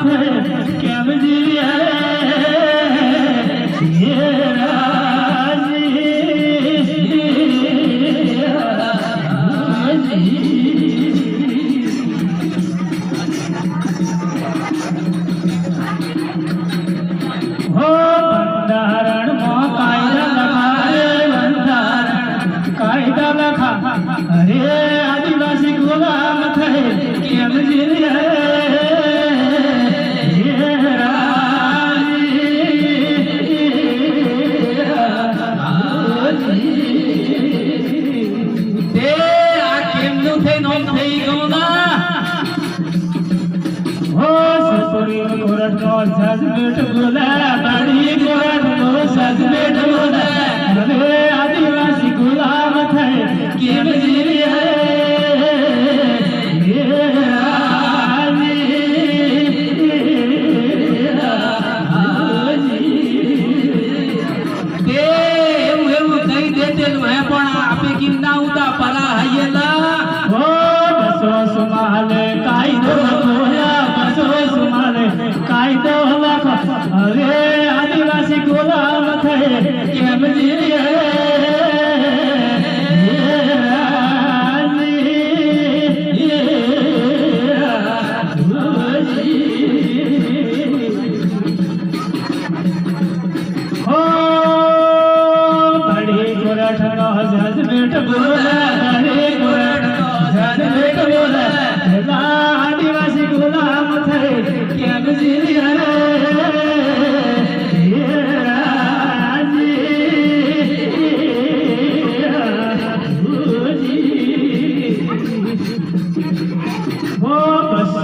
Kevin નો સજમેટ બોલા તારી core નો સજમેટ બોલા. મને આદિવાસી ગુલામ થાય, કેમ જીવી હે? પણ આપે કિંમત ઉતા પરા હૈયેલા એવા બધી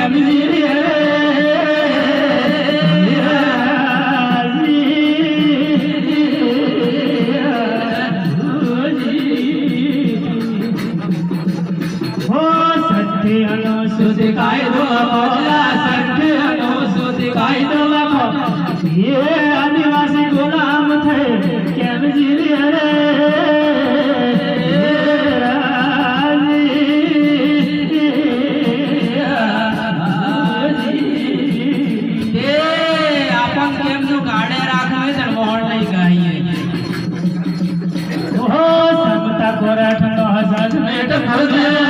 Hemzir yere Hallelujah.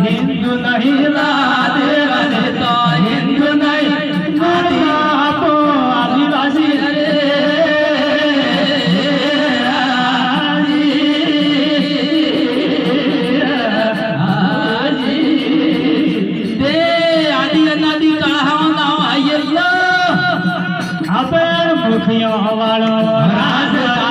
હિન્દુ નહીં લાદે રે તો હિન્દુ નહીં આદિ આપો આદિવાસી રે આપણે મુખિયો હવાળો રાજા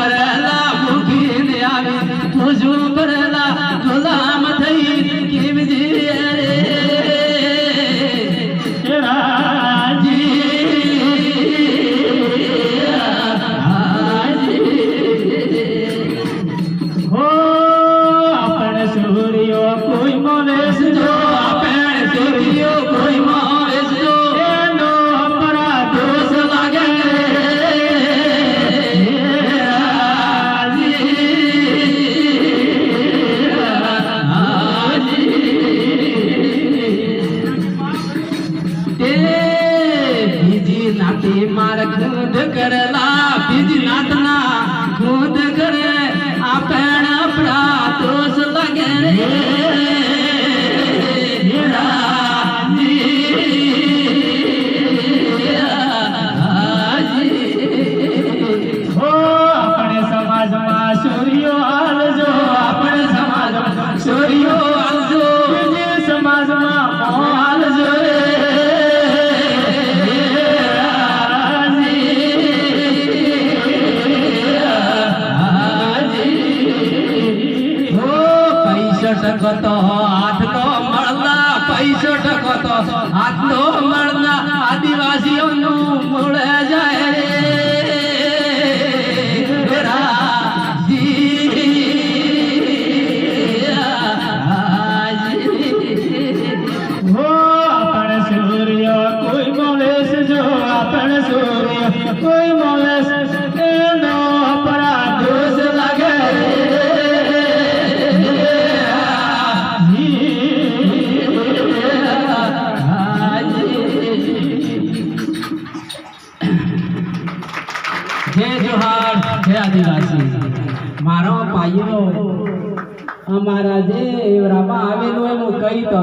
para love. कर ટકો તો હાથ નો મળના પૈસો મળે જાય કોઈ મોલેસ જો આપણે સૂર્ય, કોઈ મોલેસ જય જોહાર જય આદિવાસી મારો ભાઈઓ અમારા જે એવરામાં આવેલું એનું કઈ તો